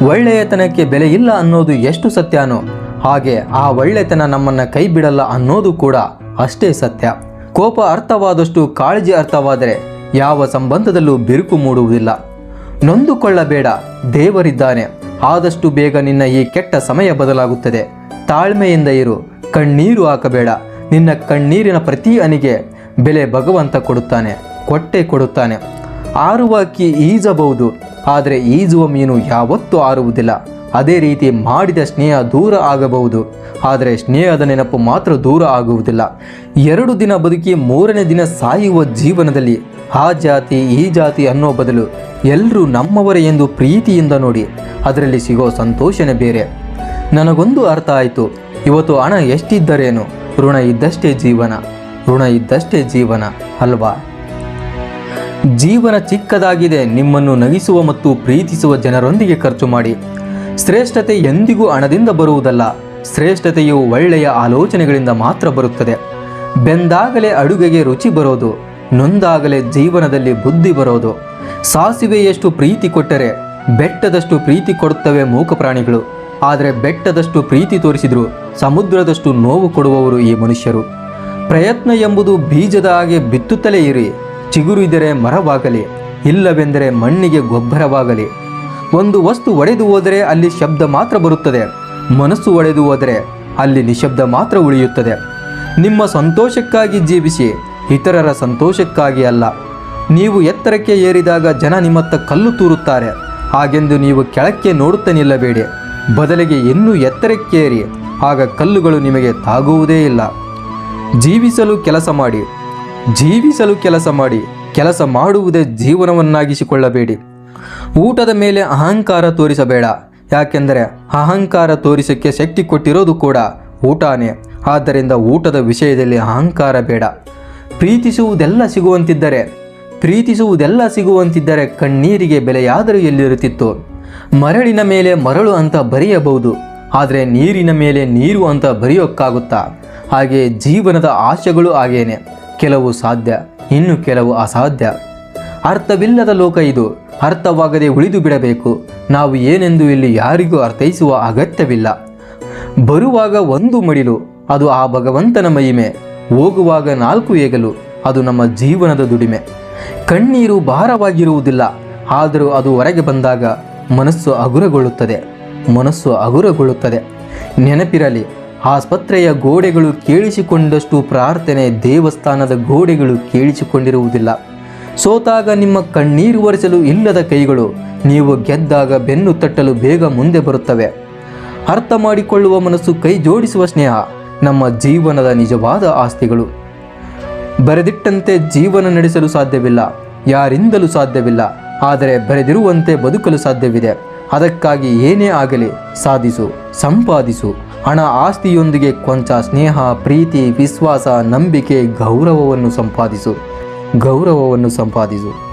ಒಳ್ಳೆಯತನಕ್ಕೆ ಬೆಲೆ ಇಲ್ಲ ಅನ್ನೋದು ಎಷ್ಟು ಸತ್ಯನೋ ಹಾಗೆ ಆ ಒಳ್ಳೆತನ ನಮ್ಮನ್ನ ಕೈ ಬಿಡಲ್ಲ ಅನ್ನೋದು ಕೂಡ ಅಷ್ಟೇ ಸತ್ಯ. ಕೋಪ ಅರ್ಥವಾದಷ್ಟು ಕಾಳಜಿ ಅರ್ಥವಾದರೆ ಯಾವ ಸಂಬಂಧದಲ್ಲೂ ಬಿರುಕು ಮೂಡುವುದಿಲ್ಲ. ನೊಂದುಕೊಳ್ಳಬೇಡ, ದೇವರಿದ್ದಾನೆ. ಆದಷ್ಟು ಬೇಗ ನಿನ್ನ ಈ ಕೆಟ್ಟ ಸಮಯ ಬದಲಾಗುತ್ತದೆ. ತಾಳ್ಮೆಯಿಂದ ಇರು, ಕಣ್ಣೀರು ಹಾಕಬೇಡ. ನಿನ್ನ ಕಣ್ಣೀರಿನ ಪ್ರತಿ ಅನಿಗೆ ಬೆಲೆ ಭಗವಂತ ಕೊಡುತ್ತಾನೆ, ಕೊಟ್ಟೆ ಕೊಡುತ್ತಾನೆ. ಆರುವಾಕಿ ಈಜಬಹುದು ಆದರೆ ಈಜುವ ಮೀನು ಯಾವತ್ತೂ ಆರುವುದಿಲ್ಲ. ಅದೇ ರೀತಿ ಮಾಡಿದ ಸ್ನೇಹ ದೂರ ಆಗಬಹುದು. ಆದರೆ ಸ್ನೇಹದ ನೆನಪು ಮಾತ್ರ ದೂರ ಆಗುವುದಿಲ್ಲ. ಎರಡು ದಿನ ಬದುಕಿ ಮೂರನೇ ದಿನ ಸಾಯುವ ಜೀವನದಲ್ಲಿ ಆ ಜಾತಿ, ಈ ಜಾತಿ ಅನ್ನೋ ಬದಲು ಎಲ್ಲರೂ ನಮ್ಮವರೇ ಎಂದು ಪ್ರೀತಿಯಿಂದ ನೋಡಿ, ಅದರಲ್ಲಿ ಸಿಗೋ ಸಂತೋಷನೇ ಬೇರೆ. ನನಗೊಂದು ಅರ್ಥ ಆಯಿತು. ಇವತ್ತು ಹಣ ಎಷ್ಟಿದ್ದರೇನು? ಋಣ ಇದ್ದಷ್ಟೇ ಜೀವನ. ಋಣ ಇದ್ದಷ್ಟೇ ಜೀವನ, ಅಲ್ವಾ? ಜೀವನ ಚಿಕ್ಕದಾಗಿದೆ, ನಿಮ್ಮನ್ನು ನಗಿಸುವ ಮತ್ತು ಪ್ರೀತಿಸುವ ಜನರೊಂದಿಗೆ ಖರ್ಚು ಮಾಡಿ. ಶ್ರೇಷ್ಠತೆ ಎಂದಿಗೂ ಹಣದಿಂದ ಬರುವುದಲ್ಲ, ಶ್ರೇಷ್ಠತೆಯು ಒಳ್ಳೆಯ ಆಲೋಚನೆಗಳಿಂದ ಮಾತ್ರ ಬರುತ್ತದೆ. ಬೆಂದಾಗಲೇ ಅಡುಗೆಗೆ ರುಚಿ ಬರೋದು, ನೊಂದಾಗಲೇ ಜೀವನದಲ್ಲಿ ಬುದ್ಧಿ ಬರೋದು. ಸಾಸಿವೆಯಷ್ಟು ಪ್ರೀತಿ ಕೊಟ್ಟರೆ ಬೆಟ್ಟದಷ್ಟು ಪ್ರೀತಿ ಕೊಡುತ್ತವೆ ಮೂಕ ಪ್ರಾಣಿಗಳು, ಆದರೆ ಬೆಟ್ಟದಷ್ಟು ಪ್ರೀತಿ ತೋರಿಸಿದ್ರು ಸಮುದ್ರದಷ್ಟು ನೋವು ಕೊಡುವವರು ಈ ಮನುಷ್ಯರು. ಪ್ರಯತ್ನ ಎಂಬುದು ಬೀಜದ ಹಾಗೆ ಬಿತ್ತುತ್ತಲೇ ಇರಿ. ಚಿಗುರು ಇದ್ದರೆ ಮರವಾಗಲಿ, ಇಲ್ಲವೆಂದರೆ ಮಣ್ಣಿಗೆ ಗೊಬ್ಬರವಾಗಲಿ. ಒಂದು ವಸ್ತು ಒಡೆದು ಹೋದರೆ ಅಲ್ಲಿ ಶಬ್ದ ಮಾತ್ರ ಬರುತ್ತದೆ. ಮನಸ್ಸು ಒಡೆದು ಹೋದರೆ ಅಲ್ಲಿ ನಿಶಬ್ದ ಮಾತ್ರ ಉಳಿಯುತ್ತದೆ. ನಿಮ್ಮ ಸಂತೋಷಕ್ಕಾಗಿ ಜೀವಿಸಿ, ಇತರರ ಸಂತೋಷಕ್ಕಾಗಿ ಅಲ್ಲ. ನೀವು ಎತ್ತರಕ್ಕೆ ಏರಿದಾಗ ಜನ ನಿಮ್ಮತ್ತ ಕಲ್ಲು ತೂರುತ್ತಾರೆ. ಹಾಗೆಂದು ನೀವು ಕೆಳಕ್ಕೆ ನೋಡುತ್ತಾ ನಿಲ್ಲಬೇಡಿ ಬದಲಿಗೆ ಇನ್ನೂ ಎತ್ತರಕ್ಕೇರಿ. ಆಗ ಕಲ್ಲುಗಳು ನಿಮಗೆ ತಾಗುವುದೇ ಇಲ್ಲ. ಜೀವಿಸಲು ಕೆಲಸ ಮಾಡಿ. ಜೀವಿಸಲು ಕೆಲಸ ಮಾಡಿ, ಕೆಲಸ ಮಾಡುವುದೇ ಜೀವನವನ್ನಾಗಿಸಿಕೊಳ್ಳಬೇಡಿ. ಊಟದ ಮೇಲೆ ಅಹಂಕಾರ ತೋರಿಸಬೇಡ, ಯಾಕೆಂದರೆ ಅಹಂಕಾರ ತೋರಿಸೋಕ್ಕೆ ಶಕ್ತಿ ಕೊಟ್ಟಿರೋದು ಕೂಡ ಊಟನೇ. ಆದ್ದರಿಂದ ಊಟದ ವಿಷಯದಲ್ಲಿ ಅಹಂಕಾರ ಬೇಡ. ಪ್ರೀತಿಸುವುದೆಲ್ಲ ಸಿಗುವಂತಿದ್ದರೆ ಪ್ರೀತಿಸುವುದೆಲ್ಲ ಸಿಗುವಂತಿದ್ದರೆ ಕಣ್ಣೀರಿಗೆ ಬೆಲೆಯಾದರೂ ಎಲ್ಲಿರುತ್ತಿತ್ತು? ಮರಳಿನ ಮೇಲೆ ಮರಳು ಅಂತ ಬರೆಯಬಹುದು, ಆದರೆ ನೀರಿನ ಮೇಲೆ ನೀರು ಅಂತ ಬರೆಯೋಕ್ಕಾಗುತ್ತಾ? ಹಾಗೆ ಜೀವನದ ಆಶೆಗಳು ಹಾಗೇನೆ ಕೆಲವು ಸಾಧ್ಯ, ಇನ್ನು ಕೆಲವು ಅಸಾಧ್ಯ. ಅರ್ಥವಿಲ್ಲದ ಲೋಕ ಇದು, ಅರ್ಥವಾಗದೆ ಉಳಿದು ಬಿಡಬೇಕು. ನಾವು ಏನೆಂದು ಇಲ್ಲಿ ಯಾರಿಗೂ ಅರ್ಥೈಸುವ ಅಗತ್ಯವಿಲ್ಲ. ಬರುವಾಗ ಒಂದು ಮಡಿಲು, ಅದು ಆ ಭಗವಂತನ ಮಹಿಮೆ. ಹೋಗುವಾಗ ನಾಲ್ಕು ಏಗಲು, ಅದು ನಮ್ಮ ಜೀವನದ ದುಡಿಮೆ. ಕಣ್ಣೀರು ಭಾರವಾಗಿರುವುದಿಲ್ಲ, ಆದರೂ ಅದು ಹೊರಗೆ ಬಂದಾಗ ಮನಸ್ಸು ಹಗುರಗೊಳ್ಳುತ್ತದೆ. ಮನಸ್ಸು ಹಗುರಗೊಳ್ಳುತ್ತದೆ. ನೆನಪಿರಲಿ ಆಸ್ಪತ್ರೆಯ ಗೋಡೆಗಳು ಕೇಳಿಸಿಕೊಂಡಷ್ಟು ಪ್ರಾರ್ಥನೆ ದೇವಸ್ಥಾನದ ಗೋಡೆಗಳು ಕೇಳಿಸಿಕೊಂಡಿರುವುದಿಲ್ಲ. ಸೋತಾಗ ನಿಮ್ಮ ಕಣ್ಣೀರು ಒರೆಸಲು ಇಲ್ಲದ ಕೈಗಳು, ನೀವು ಗೆದ್ದಾಗ ಬೆನ್ನು ತಟ್ಟಲು ಬೇಗ ಮುಂದೆ ಬರುತ್ತವೆ. ಅರ್ಥ ಮಾಡಿಕೊಳ್ಳುವ ಮನಸ್ಸು ಕೈ ಜೋಡಿಸುವ ಸ್ನೇಹ ನಮ್ಮ ಜೀವನದ ನಿಜವಾದ ಆಸ್ತಿಗಳು. ಬರೆದಿಟ್ಟಂತೆ ಜೀವನ ನಡೆಸಲು ಸಾಧ್ಯವಿಲ್ಲ, ಯಾರಿಂದಲೂ ಸಾಧ್ಯವಿಲ್ಲ, ಆದರೆ ಬರೆದಿರುವಂತೆ ಬದುಕಲು ಸಾಧ್ಯವಿದೆ. ಅದಕ್ಕಾಗಿ ಏನೇ ಆಗಲಿ ಸಾಧಿಸು, ಸಂಪಾದಿಸು. ಹಣ ಆಸ್ತಿಯೊಂದಿಗೆ ಕೊಂಚ ಸ್ನೇಹ ಪ್ರೀತಿ ವಿಶ್ವಾಸ ನಂಬಿಕೆ ಗೌರವವನ್ನು ಸಂಪಾದಿಸು. ಗೌರವವನ್ನು ಸಂಪಾದಿಸು.